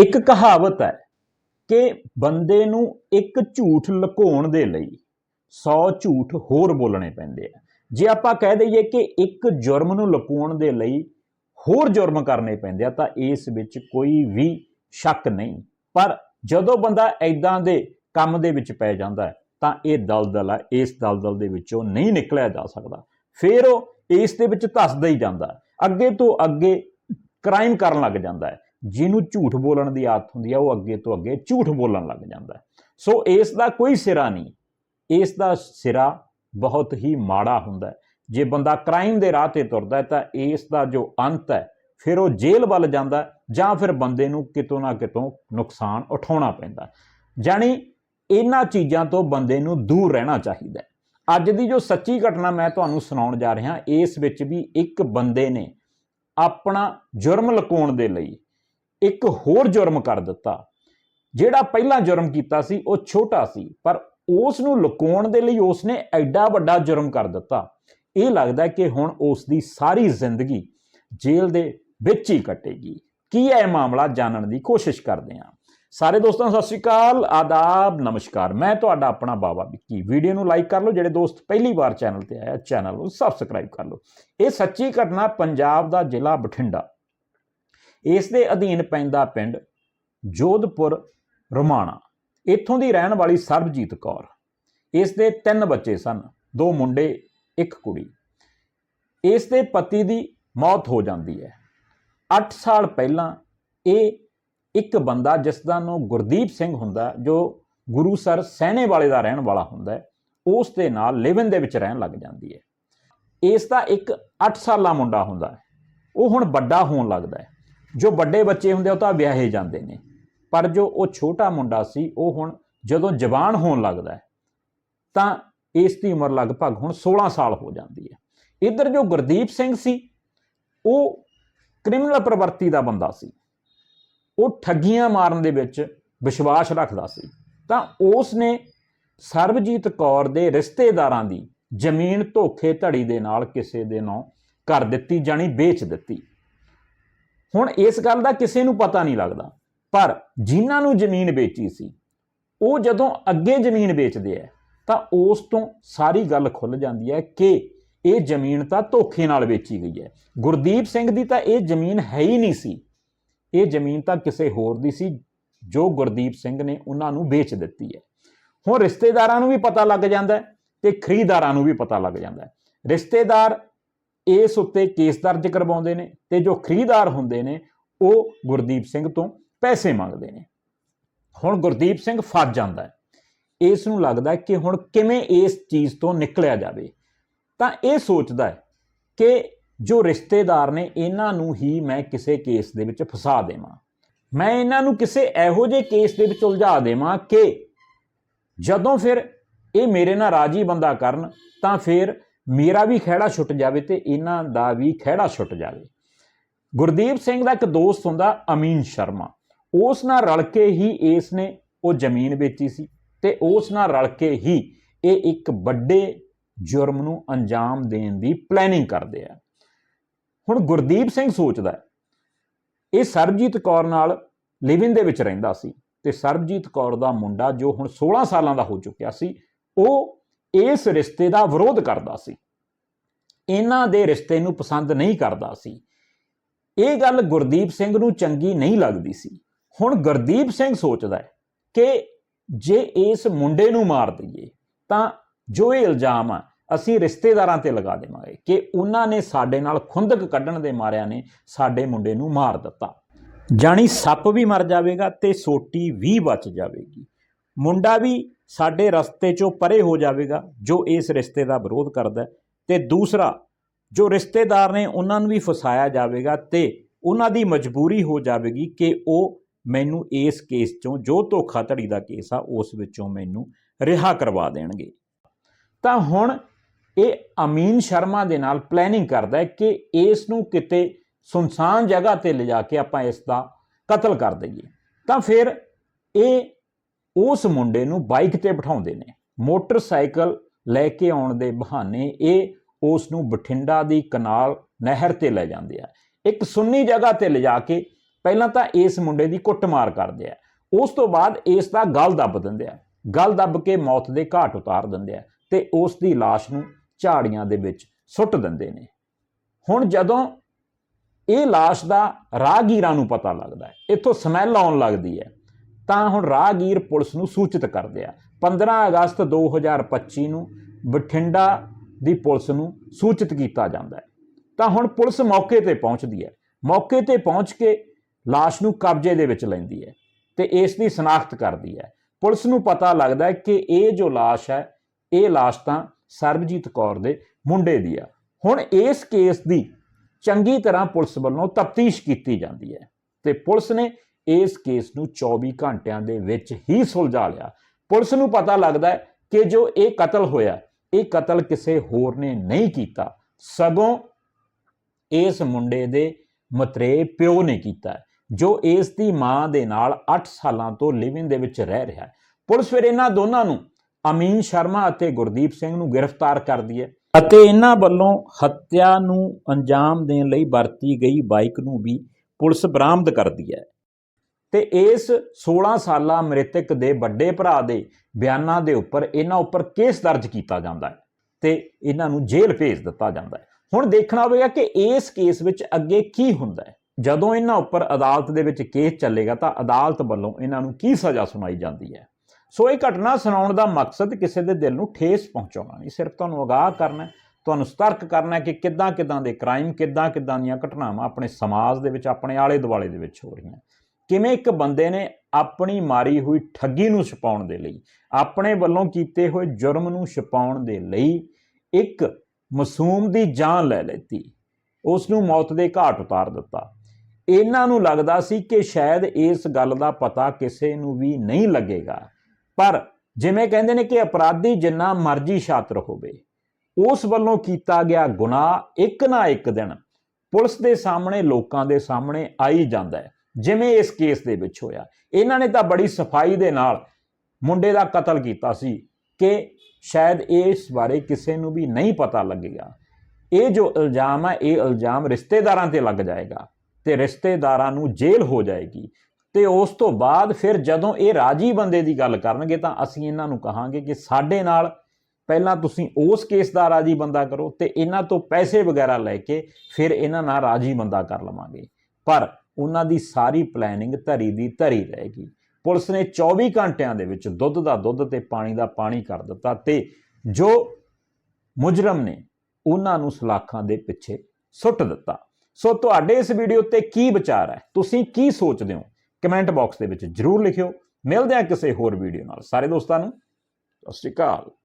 ਇੱਕ ਕਹਾਵਤ ਹੈ ਕਿ ਬੰਦੇ ਨੂੰ ਇੱਕ ਝੂਠ ਲੁਕਾਉਣ ਦੇ ਲਈ 100 ਝੂਠ ਹੋਰ ਬੋਲਣੇ ਪੈਂਦੇ ਆ। ਜੇ ਆਪਾਂ ਕਹਿ ਦਈਏ ਕਿ ਇੱਕ ਜੁਰਮ ਨੂੰ ਲੁਕਾਉਣ ਦੇ ਲਈ ਹੋਰ ਜੁਰਮ ਕਰਨੇ ਪੈਂਦੇ ਆ, ਤਾਂ ਇਸ ਵਿੱਚ ਕੋਈ ਵੀ ਸ਼ੱਕ ਨਹੀਂ। ਪਰ ਜਦੋਂ ਬੰਦਾ ਐਦਾਂ ਦੇ ਕੰਮ ਦੇ ਵਿੱਚ ਪੈ ਜਾਂਦਾ ਹੈ, ਤਾਂ ਇਹ ਦਲਦਲ ਹੈ ਇਸ ਦਲਦਲ ਦੇ ਵਿੱਚੋਂ ਨਹੀਂ ਨਿਕਲਿਆ ਜਾ ਸਕਦਾ। ਫਿਰ ਉਹ ਇਸ ਦੇ ਵਿੱਚ ਧੱਸਦਾ ਹੀ ਜਾਂਦਾ ਅੱਗੇ ਤੋਂ ਅੱਗੇ ਕ੍ਰਾਈਮ ਕਰਨ ਲੱਗ ਜਾਂਦਾ ਹੈ। ਜਿਹਨੂੰ ਝੂਠ ਬੋਲਣ ਦੀ ਆਦਤ ਹੁੰਦੀ ਹੈ ਉਹ ਅੱਗੇ ਤੋਂ ਅੱਗੇ ਝੂਠ ਬੋਲਣ ਲੱਗ ਜਾਂਦਾ ਸੋ ਇਸ ਦਾ ਕੋਈ ਸਿਰਾ ਨਹੀਂ। ਇਸ ਦਾ ਸਿਰਾ ਬਹੁਤ ਹੀ ਮਾੜਾ ਹੁੰਦਾ ਜੇ ਬੰਦਾ ਕ੍ਰਾਈਮ ਦੇ ਰਾਹ ਤੇ ਤੁਰਦਾ ਤਾਂ ਇਸ ਦਾ ਜੋ ਅੰਤ ਹੈ, ਫਿਰ ਉਹ ਜੇਲ੍ਹ ਵੱਲ ਜਾਂਦਾ ਜਾਂ ਫਿਰ ਬੰਦੇ ਨੂੰ ਕਿਤੋਂ ਨਾ ਕਿਤੋਂ ਨੁਕਸਾਨ ਉਠਾਉਣਾ ਪੈਂਦਾ ਹੈ। ਜਾਣੀ ਇਹਨਾਂ ਚੀਜ਼ਾਂ ਤੋਂ ਬੰਦੇ ਨੂੰ ਦੂਰ ਰਹਿਣਾ ਚਾਹੀਦਾ ਅੱਜ ਦੀ ਜੋ ਸੱਚੀ ਘਟਨਾ ਮੈਂ ਤੁਹਾਨੂੰ ਸੁਣਾਉਣ ਜਾ ਰਿਹਾ, ਇਸ ਵਿੱਚ ਵੀ ਇੱਕ ਬੰਦੇ ਨੇ ਆਪਣਾ ਜੁਰਮ ਲੁਕਾਉਣ ਦੇ ਲਈ ਇੱਕ ਹੋਰ ਜੁਰਮ ਕਰ ਦਿੱਤਾ। ਜਿਹੜਾ ਪਹਿਲਾਂ ਜੁਰਮ ਕੀਤਾ ਸੀ, ਉਹ ਛੋਟਾ ਸੀ, ਪਰ ਉਸ ਨੂੰ ਲੁਕਾਉਣ ਦੇ ਲਈ ਉਸ ਨੇ ਐਡਾ ਵੱਡਾ ਜੁਰਮ ਕਰ ਦਿੱਤਾ। ਇਹ ਲੱਗਦਾ ਕਿ ਹੁਣ ਉਸ ਦੀ ਸਾਰੀ ਜ਼ਿੰਦਗੀ ਜੇਲ੍ਹ ਦੇ ਵਿੱਚ ਹੀ ਕੱਟੇਗੀ। ਕੀ ਹੈ ਇਹ ਮਾਮਲਾ ਜਾਣਨ ਦੀ ਕੋਸ਼ਿਸ਼ ਕਰਦੇ ਹਾਂ। ਸਾਰੇ ਦੋਸਤਾਂ ਨੂੰ ਸਤਿ ਸ਼੍ਰੀ ਅਕਾਲ, ਆਦਾਬ, ਨਮਸਕਾਰ। ਮੈਂ ਤੁਹਾਡਾ ਆਪਣਾ ਬਾਬਾ ਵਿੱਕੀ। ਵੀਡੀਓ ਨੂੰ ਲਾਈਕ ਕਰ ਲਓ, ਜਿਹੜੇ ਦੋਸਤ ਪਹਿਲੀ ਵਾਰ ਚੈਨਲ ਤੇ ਆਇਆ ਚੈਨਲ ਨੂੰ ਸਬਸਕ੍ਰਾਈਬ ਕਰ ਲਓ। ਇਹ ਸੱਚੀ ਘਟਨਾ ਪੰਜਾਬ ਦਾ ਜ਼ਿਲ੍ਹਾ ਬਠਿੰਡਾ ਇਸ ਦੇ ਅਧੀਨ ਪੈਂਦਾ ਪਿੰਡ ਜੋਧਪੁਰ ਰਮਾਣਾ। ਇੱਥੋਂ ਦੀ ਰਹਿਣ ਵਾਲੀ ਸਰਬਜੀਤ ਕੌਰ। ਇਸ ਦੇ ਤਿੰਨ ਬੱਚੇ ਸਨ, ਦੋ ਮੁੰਡੇ, ਇੱਕ ਕੁੜੀ। ਇਸ ਦੇ ਪਤੀ ਦੀ ਮੌਤ ਹੋ ਜਾਂਦੀ ਹੈ। 8 ਸਾਲ ਪਹਿਲਾਂ ਇਹ ਇੱਕ ਬੰਦਾ ਜਿਸ ਦਾ ਨਾਮ ਗੁਰਦੀਪ ਸਿੰਘ ਹੁੰਦਾ, ਜੋ ਗੁਰੂਸਰ ਸਹਿਣੇ ਵਾਲੇ ਦਾ ਰਹਿਣ ਵਾਲਾ ਹੁੰਦਾ ਹੈ, ਉਸ ਦੇ ਨਾਲ ਲਿਵਨ ਦੇ ਵਿੱਚ ਰਹਿਣ ਲੱਗ ਜਾਂਦੀ ਹੈ। ਇਸ ਦਾ ਇੱਕ 8 ਸਾਲਾ ਮੁੰਡਾ ਹੁੰਦਾ ਹੈ। ਉਹ ਹੁਣ ਵੱਡਾ ਹੋਣ ਲੱਗਦਾ ਹੈ। ਜੋ ਵੱਡੇ ਬੱਚੇ ਹੁੰਦੇ ਉਹ ਤਾਂ ਵਿਆਹੇ ਜਾਂਦੇ ਨੇ। ਪਰ ਜੋ ਉਹ ਛੋਟਾ ਮੁੰਡਾ ਸੀ, ਉਹ ਹੁਣ ਜਦੋਂ ਜਵਾਨ ਹੋਣ ਲੱਗਦਾ ਹੈ, ਤਾਂ ਇਸ ਦੀ ਉਮਰ ਲਗਭਗ ਹੁਣ 16 ਸਾਲ ਹੋ ਜਾਂਦੀ ਹੈ। ਇੱਧਰ ਜੋ ਗੁਰਦੀਪ ਸਿੰਘ ਸੀ, ਉਹ ਕ੍ਰਿਮੀਨਲ ਪ੍ਰਵਰਤੀ ਦਾ ਬੰਦਾ ਸੀ। ਉਹ ਠੱਗੀਆਂ ਮਾਰਨ ਦੇ ਵਿੱਚ ਵਿਸ਼ਵਾਸ ਰੱਖਦਾ ਸੀ। ਤਾਂ ਉਸ ਨੇ ਸਰਬਜੀਤ ਕੌਰ ਦੇ ਰਿਸ਼ਤੇਦਾਰਾਂ ਦੀ ਜ਼ਮੀਨ ਧੋਖੇ ਧੜੀ ਦੇ ਨਾਲ ਕਿਸੇ ਦੇ ਨਾਂ ਕਰ ਦਿੱਤੀ, ਜਾਣੀ ਵੇਚ ਦਿੱਤੀ। ਹੁਣ ਇਸ ਗੱਲ ਦਾ ਕਿਸੇ ਨੂੰ ਪਤਾ ਨਹੀਂ ਲੱਗਦਾ। ਪਰ ਜਿਨ੍ਹਾਂ ਨੂੰ ਜ਼ਮੀਨ ਵੇਚੀ ਸੀ, ਉਹ ਜਦੋਂ ਅੱਗੇ ਜ਼ਮੀਨ ਵੇਚਦੇ ਆ, ਤਾਂ ਉਸ ਤੋਂ ਸਾਰੀ ਗੱਲ ਖੁੱਲ ਜਾਂਦੀ ਹੈ ਕਿ ਇਹ ਜ਼ਮੀਨ ਤਾਂ ਧੋਖੇ ਨਾਲ ਵੇਚੀ ਗਈ ਹੈ। ਗੁਰਦੀਪ ਸਿੰਘ ਦੀ ਤਾਂ ਇਹ ਜ਼ਮੀਨ ਹੈ ਹੀ ਨਹੀਂ ਸੀ। ਇਹ ਜ਼ਮੀਨ ਤਾਂ ਕਿਸੇ ਹੋਰ ਦੀ ਸੀ ਜੋ ਗੁਰਦੀਪ ਸਿੰਘ ਨੇ ਉਹਨਾਂ ਨੂੰ ਵੇਚ ਦਿੱਤੀ ਹੈ। ਹੁਣ ਰਿਸ਼ਤੇਦਾਰਾਂ ਨੂੰ ਵੀ ਪਤਾ ਲੱਗ ਜਾਂਦਾ ਹੈ ਤੇ ਖਰੀਦਦਾਰਾਂ ਨੂੰ ਵੀ ਪਤਾ ਲੱਗ ਜਾਂਦਾ ਰਿਸ਼ਤੇਦਾਰ ਇਸ ਉੱਤੇ ਕੇਸ ਦਰਜ ਕਰਵਾਉਂਦੇ ਨੇ ਤੇ ਜੋ ਖਰੀਦਦਾਰ ਹੁੰਦੇ ਨੇ, ਉਹ ਗੁਰਦੀਪ ਸਿੰਘ ਤੋਂ ਪੈਸੇ ਮੰਗਦੇ ਨੇ। ਹੁਣ ਗੁਰਦੀਪ ਸਿੰਘ ਫਸ ਜਾਂਦਾ ਹੈ। ਇਸ ਨੂੰ ਲੱਗਦਾ ਕਿ ਹੁਣ ਕਿਵੇਂ ਇਸ ਚੀਜ਼ ਤੋਂ ਨਿਕਲਿਆ ਜਾਵੇ। ਤਾਂ ਇਹ ਸੋਚਦਾ ਹੈ ਕਿ ਜੋ ਰਿਸ਼ਤੇਦਾਰ ਨੇ, ਇਹਨਾਂ ਨੂੰ ਹੀ ਮੈਂ ਕਿਸੇ ਕੇਸ ਦੇ ਵਿੱਚ ਫਸਾ ਦੇਵਾਂ। ਮੈਂ ਇਹਨਾਂ ਨੂੰ ਕਿਸੇ ਇਹੋ ਜਿਹੇ ਕੇਸ ਦੇ ਵਿੱਚ ਉਲਝਾ ਦੇਵਾਂ ਕਿ ਜਦੋਂ ਫਿਰ ਇਹ ਮੇਰੇ ਨਾਲ ਰਾਜੀ ਬੰਦਾ ਕਰਨ, ਤਾਂ ਫਿਰ ਮੇਰਾ ਵੀ ਖਹਿੜਾ ਛੁੱਟ ਜਾਵੇ ਤੇ ਇਹਨਾਂ ਦਾ ਵੀ ਖਹਿੜਾ ਛੁੱਟ ਜਾਵੇ। ਗੁਰਦੀਪ ਸਿੰਘ ਦਾ ਇੱਕ ਦੋਸਤ ਹੁੰਦਾ ਅਮੀਨ ਸ਼ਰਮਾ। ਉਸ ਨਾਲ ਰਲ ਕੇ ਹੀ ਇਸ ਨੇ ਉਹ ਜ਼ਮੀਨ ਵੇਚੀ ਸੀ ਤੇ ਉਸ ਨਾਲ ਰਲ ਕੇ ਹੀ ਇਹ ਇੱਕ ਵੱਡੇ ਜੁਰਮ ਨੂੰ ਅੰਜਾਮ ਦੇਣ ਦੀ ਪਲੈਨਿੰਗ ਕਰਦੇ ਆ। ਹੁਣ ਗੁਰਦੀਪ ਸਿੰਘ ਸੋਚਦਾ ਹੈ, ਇਹ ਸਰਬਜੀਤ ਕੌਰ ਨਾਲ ਲਿਵਿੰਗ ਦੇ ਵਿੱਚ ਰਹਿੰਦਾ ਸੀ ਤੇ ਸਰਬਜੀਤ ਕੌਰ ਦਾ ਮੁੰਡਾ ਜੋ ਹੁਣ 16 ਸਾਲਾਂ ਦਾ ਹੋ ਚੁੱਕਿਆ ਸੀ ਉਹ ਇਸ ਰਿਸ਼ਤੇ ਦਾ ਵਿਰੋਧ ਕਰਦਾ ਸੀ। ਇਹਨਾਂ ਦੇ ਰਿਸ਼ਤੇ ਨੂੰ ਪਸੰਦ ਨਹੀਂ ਕਰਦਾ ਸੀ। ਇਹ ਗੱਲ ਗੁਰਦੀਪ ਸਿੰਘ ਨੂੰ ਚੰਗੀ ਨਹੀਂ ਲੱਗਦੀ ਸੀ। ਹੁਣ ਗੁਰਦੀਪ ਸਿੰਘ ਸੋਚਦਾ ਹੈ ਕਿ ਜੇ ਇਸ ਮੁੰਡੇ ਨੂੰ ਮਾਰ ਦਈਏ ਤਾਂ ਜੋ ਇਹ ਇਲਜ਼ਾਮ ਆ, ਅਸੀਂ ਰਿਸ਼ਤੇਦਾਰਾਂ ਤੇ ਲਗਾ ਦੇਵਾਂਗੇ ਕਿ ਉਹਨਾਂ ਨੇ ਸਾਡੇ ਨਾਲ ਖੁੰਦਕ ਕੱਢਣ ਦੇ ਮਾਰਿਆਂ ਨੇ ਸਾਡੇ ਮੁੰਡੇ ਨੂੰ ਮਾਰ ਦਿੱਤਾ। ਜਾਣੀ ਸੱਪ ਵੀ ਮਰ ਜਾਵੇਗਾ ਤੇ ਸੋਟੀ ਵੀ ਬਚ ਜਾਵੇਗੀ। ਮੁੰਡਾ ਵੀ ਸਾਡੇ ਰਸਤੇ ਚੋਂ ਪਰੇ ਹੋ ਜਾਵੇਗਾ ਜੋ ਇਸ ਰਿਸ਼ਤੇ ਦਾ ਵਿਰੋਧ ਕਰਦਾ ਹੈ। ਤੇ ਦੂਸਰਾ, ਜੋ ਰਿਸ਼ਤੇਦਾਰ ਨੇ ਉਹਨਾਂ ਨੂੰ ਵੀ ਫਸਾਇਆ ਜਾਵੇਗਾ ਤੇ ਉਹਨਾਂ ਦੀ ਮਜਬੂਰੀ ਹੋ ਜਾਵੇਗੀ ਕਿ ਉਹ ਮੈਨੂੰ ਇਸ ਕੇਸ ਚੋਂ, ਜੋ ਧੋਖਾਧੜੀ ਦਾ ਕੇਸ ਆ, ਉਸ ਵਿੱਚੋਂ ਮੈਨੂੰ ਰਿਹਾ ਕਰਵਾ ਦੇਣਗੇ। ਤਾਂ ਹੁਣ ਇਹ ਅਮੀਨ ਸ਼ਰਮਾ ਦੇ ਨਾਲ ਪਲੈਨਿੰਗ ਕਰਦਾ ਹੈ ਕਿ ਇਸ ਨੂੰ ਕਿਤੇ ਸੁਨਸਾਨ ਜਗ੍ਹਾ ਤੇ ਲਿਜਾ ਕੇ ਆਪਾਂ ਇਸ ਦਾ ਕਤਲ ਕਰ ਦਈਏ। ਤਾਂ ਫਿਰ ਇਹ ਉਸ ਮੁੰਡੇ ਨੂੰ ਬਾਈਕ ਤੇ ਬਿਠਾਉਂਦੇ ਨੇ ਮੋਟਰਸਾਈਕਲ ਲੈ ਕੇ ਆਉਣ ਦੇ ਬਹਾਨੇ ਇਹ ਉਸ ਨੂੰ ਬਠਿੰਡਾ ਦੀ ਕਨਾਲ ਨਹਿਰ ਤੇ ਲੈ ਜਾਂਦੇ ਆ ਇੱਕ ਸੁੰਨੀ ਜਗ੍ਹਾ ਤੇ ਲਿਜਾ ਕੇ ਪਹਿਲਾਂ ਤਾਂ ਇਸ ਮੁੰਡੇ ਦੀ ਕੁੱਟਮਾਰ ਕਰਦੇ ਆ ਉਸ ਤੋਂ ਬਾਅਦ ਇਸ ਦਾ ਗਲ ਦੱਬ ਦਿੰਦੇ ਆ ਗਲ ਦੱਬ ਕੇ ਮੌਤ ਦੇ ਘਾਟ ਉਤਾਰ ਦਿੰਦੇ ਆ ਤੇ ਉਸ ਦੀ লাশ ਨੂੰ ਝਾੜੀਆਂ ਦੇ ਵਿੱਚ ਸੁੱਟ ਦਿੰਦੇ ਨੇ ਹੁਣ ਜਦੋਂ ਇਹ লাশ ਦਾ ਰਾਹਗੀਰਾਂ ਨੂੰ ਪਤਾ ਲੱਗਦਾ ਹੈ ਇੱਥੋਂ ਸਮੈਲ ਆਉਣ ਲੱਗਦੀ ਹੈ ਤਾਂ ਹੁਣ ਰਾਹਗੀਰ ਪੁਲਿਸ ਨੂੰ ਸੂਚਿਤ ਕਰਦੇ ਆ 15 ਅਗਸਤ 2025 ਨੂੰ ਬਠਿੰਡਾ ਦੀ ਪੁਲਿਸ ਨੂੰ ਸੂਚਿਤ ਕੀਤਾ ਜਾਂਦਾ ਹੈ ਤਾਂ ਹੁਣ ਪੁਲਿਸ ਮੌਕੇ ਤੇ ਪਹੁੰਚਦੀ ਹੈ ਮੌਕੇ ਤੇ ਪਹੁੰਚ ਕੇ লাশ ਨੂੰ ਕਬਜ਼ੇ ਦੇ ਵਿੱਚ ਲੈਂਦੀ ਹੈ ਤੇ ਇਸ ਦੀ ਸ਼ਨਾਖਤ ਕਰਦੀ ਹੈ ਪੁਲਿਸ ਨੂੰ ਪਤਾ ਲੱਗਦਾ ਹੈ ਕਿ ਇਹ ਜੋ লাশ ਹੈ ਇਹ লাশ ਤਾਂ ਸਰਬਜੀਤ ਕੌਰ ਦੇ ਮੁੰਡੇ ਦੀ ਆ ਹੁਣ ਇਸ ਕੇਸ ਦੀ ਚੰਗੀ ਤਰ੍ਹਾਂ ਪੁਲਿਸ ਵੱਲੋਂ ਤਫਤੀਸ਼ ਕੀਤੀ ਜਾਂਦੀ ਹੈ ਤੇ ਪੁਲਿਸ ਨੇ ਇਸ ਕੇਸ ਨੂੰ 24 ਘੰਟਿਆਂ ਦੇ ਵਿੱਚ ਹੀ ਸੁਲਝਾ ਲਿਆ। ਪੁਲਿਸ ਨੂੰ ਪਤਾ ਲੱਗਦਾ ਹੈ ਕਿ ਜੋ ਇਹ ਕਤਲ ਹੋਇਆ, ਇਹ ਕਤਲ ਕਿਸੇ ਹੋਰ ਨੇ ਨਹੀਂ ਕੀਤਾ। ਸਗੋਂ ਇਸ ਮੁੰਡੇ ਦੇ ਮਤਰੇ ਪਿਓ ਨੇ ਕੀਤਾ ਜੋ ਇਸ ਦੀ ਮਾਂ ਦੇ ਨਾਲ 8 ਸਾਲਾਂ ਤੋਂ ਲਿਵਿੰਗ ਦੇ ਵਿੱਚ ਰਹਿ ਰਿਹਾ ਹੈ। ਪੁਲਿਸ ਫਿਰ ਇਹਨਾਂ ਦੋਨਾਂ ਨੂੰ ਅਮੀਨ ਸ਼ਰਮਾ ਅਤੇ ਗੁਰਦੀਪ ਸਿੰਘ ਨੂੰ ਗ੍ਰਿਫਤਾਰ ਕਰਦੀ ਹੈ ਅਤੇ ਇਹਨਾਂ ਵੱਲੋਂ ਹੱਤਿਆ ਨੂੰ ਅੰਜਾਮ ਦੇਣ ਲਈ ਵਰਤੀ ਗਈ ਬਾਈਕ ਨੂੰ ਵੀ ਪੁਲਿਸ ਬਰਾਮਦ ਕਰਦੀ ਹੈ। ਤੇ ਇਸ 16 ਸਾਲਾ ਮ੍ਰਿਤਕ ਦੇ ਵੱਡੇ ਭਰਾ ਦੇ ਬਿਆਨਾਂ ਦੇ ਉੱਪਰ ਇਹਨਾਂ ਉੱਪਰ ਕੇਸ ਦਰਜ ਕੀਤਾ ਜਾਂਦਾ ਹੈ ਤੇ ਇਹਨਾਂ ਨੂੰ ਜੇਲ੍ਹ ਭੇਜ ਦਿੱਤਾ ਜਾਂਦਾ ਹੈ। ਹੁਣ ਦੇਖਣਾ ਹੋਵੇਗਾ ਕਿ ਇਸ ਕੇਸ ਵਿੱਚ ਅੱਗੇ ਕੀ ਹੁੰਦਾ ਹੈ। ਜਦੋਂ ਇਹਨਾਂ ਉੱਪਰ ਅਦਾਲਤ ਦੇ ਵਿੱਚ ਕੇਸ ਚੱਲੇਗਾ ਤਾਂ ਅਦਾਲਤ ਵੱਲੋਂ ਇਹਨਾਂ ਨੂੰ ਕੀ ਸਜ਼ਾ ਸੁਣਾਈ ਜਾਂਦੀ ਹੈ। ਸੋ ਇਹ ਘਟਨਾ ਸੁਣਾਉਣ ਦਾ ਮਕਸਦ ਕਿਸੇ ਦੇ ਦਿਲ ਨੂੰ ਠੇਸ ਪਹੁੰਚਾਉਣਾ ਨਹੀਂ, ਸਿਰਫ ਤੁਹਾਨੂੰ ਅਗਾਹ ਕਰਨਾ ਤੁਹਾਨੂੰ ਸਤਰਕ ਕਰਨਾ ਕਿ ਕਿੱਦਾਂ ਕਿੱਦਾਂ ਦੇ ਕ੍ਰਾਈਮ ਕਿੱਦਾਂ ਕਿੱਦਾਂ ਦੀਆਂ ਘਟਨਾਵਾਂ ਆਪਣੇ ਸਮਾਜ ਦੇ ਵਿੱਚ, ਆਪਣੇ ਆਲੇ ਦੁਆਲੇ ਦੇ ਵਿੱਚ ਹੋ ਰਹੀਆਂ। ਕਿਵੇਂ ਇੱਕ ਬੰਦੇ ਨੇ ਆਪਣੀ ਮਾਰੀ ਹੋਈ ਠੱਗੀ ਨੂੰ ਛੁਪਾਉਣ ਦੇ ਲਈ, ਆਪਣੇ ਵੱਲੋਂ ਕੀਤੇ ਹੋਏ ਜੁਰਮ ਨੂੰ ਛੁਪਾਉਣ ਦੇ ਲਈ ਇੱਕ ਮਾਸੂਮ ਦੀ ਜਾਨ ਲੈ ਲੈਤੀ ਉਸ ਨੂੰ ਮੌਤ ਦੇ ਘਾਟ ਉਤਾਰ ਦਿੱਤਾ। ਇਹਨਾਂ ਨੂੰ ਲੱਗਦਾ ਸੀ ਕਿ ਸ਼ਾਇਦ ਇਸ ਗੱਲ ਦਾ ਪਤਾ ਕਿਸੇ ਨੂੰ ਵੀ ਨਹੀਂ ਲੱਗੇਗਾ, ਪਰ ਜਿਵੇਂ ਕਹਿੰਦੇ ਨੇ ਕਿ ਅਪਰਾਧੀ ਜਿੰਨਾ ਮਰਜ਼ੀ ਛਾਤਰ ਹੋਵੇ, ਉਸ ਵੱਲੋਂ ਕੀਤਾ ਗਿਆ ਗੁਨਾਹ ਇੱਕ ਨਾ ਇੱਕ ਦਿਨ ਪੁਲਿਸ ਦੇ ਸਾਹਮਣੇ, ਲੋਕਾਂ ਦੇ ਸਾਹਮਣੇ ਆ ਹੀ ਜਾਂਦਾ ਹੈ। ਜਿਵੇਂ ਇਸ ਕੇਸ ਦੇ ਵਿੱਚ ਹੋਇਆ। ਇਹਨਾਂ ਨੇ ਤਾਂ ਬੜੀ ਸਫ਼ਾਈ ਦੇ ਨਾਲ ਮੁੰਡੇ ਦਾ ਕਤਲ ਕੀਤਾ ਸੀ ਕਿ ਸ਼ਾਇਦ ਇਸ ਬਾਰੇ ਕਿਸੇ ਨੂੰ ਵੀ ਨਹੀਂ ਪਤਾ ਲੱਗੇਗਾ। ਇਹ ਜੋ ਇਲਜ਼ਾਮ ਹੈ ਇਹ ਇਲਜ਼ਾਮ ਰਿਸ਼ਤੇਦਾਰਾਂ ਤੇ ਲੱਗ ਜਾਏਗਾ ਤੇ ਰਿਸ਼ਤੇਦਾਰਾਂ ਨੂੰ ਜੇਲ੍ਹ ਹੋ ਜਾਏਗੀ। ਤੇ ਉਸ ਤੋਂ ਬਾਅਦ ਫਿਰ ਜਦੋਂ ਇਹ ਰਾਜੀ ਬੰਦੇ ਦੀ ਗੱਲ ਕਰਨਗੇ ਤਾਂ ਅਸੀਂ ਇਹਨਾਂ ਨੂੰ ਕਹਾਂਗੇ ਕਿ ਸਾਡੇ ਨਾਲ ਪਹਿਲਾਂ ਤੁਸੀਂ ਉਸ ਕੇਸ ਦਾ ਰਾਜੀ ਬੰਦਾ ਕਰੋ ਤੇ ਇਹਨਾਂ ਤੋਂ ਪੈਸੇ ਵਗੈਰਾ ਲੈ ਕੇ ਫਿਰ ਇਹਨਾਂ ਨਾਲ ਰਾਜੀ ਬੰਦਾ ਕਰ ਲਵਾਂਗੇ। ਪਰ ਉਹਨਾਂ ਦੀ ਸਾਰੀ ਪਲੈਨਿੰਗ ਧਰੀ ਦੀ ਧਰੀ ਰਹੇਗੀ। ਪੁਲਿਸ ਨੇ 24 ਘੰਟਿਆਂ ਦੇ ਵਿੱਚ ਦੁੱਧ ਦਾ ਦੁੱਧ ਤੇ ਪਾਣੀ ਦਾ ਪਾਣੀ ਕਰ ਦਿੱਤਾ ਤੇ ਜੋ ਮੁਜਰਮ ਨੇ ਉਹਨਾਂ ਨੂੰ ਸਲਾਖਾਂ ਦੇ ਪਿੱਛੇ ਸੁੱਟ ਦਿੱਤਾ। ਸੋ ਤੁਹਾਡੇ ਇਸ ਵੀਡੀਓ ਤੇ ਕੀ ਵਿਚਾਰ ਹੈ? ਤੁਸੀਂ ਕੀ ਸੋਚਦੇ ਹੋ? ਕਮੈਂਟ ਬਾਕਸ ਦੇ ਵਿੱਚ ਜਰੂਰ ਲਿਖਿਓ। ਮਿਲਦੇ ਹਾਂ ਕਿਸੇ ਹੋਰ ਵੀਡੀਓ ਨਾਲ। ਸਾਰੇ ਦੋਸਤਾਂ ਨੂੰ, ਸਤਿ ਸ਼੍ਰੀ ਅਕਾਲ।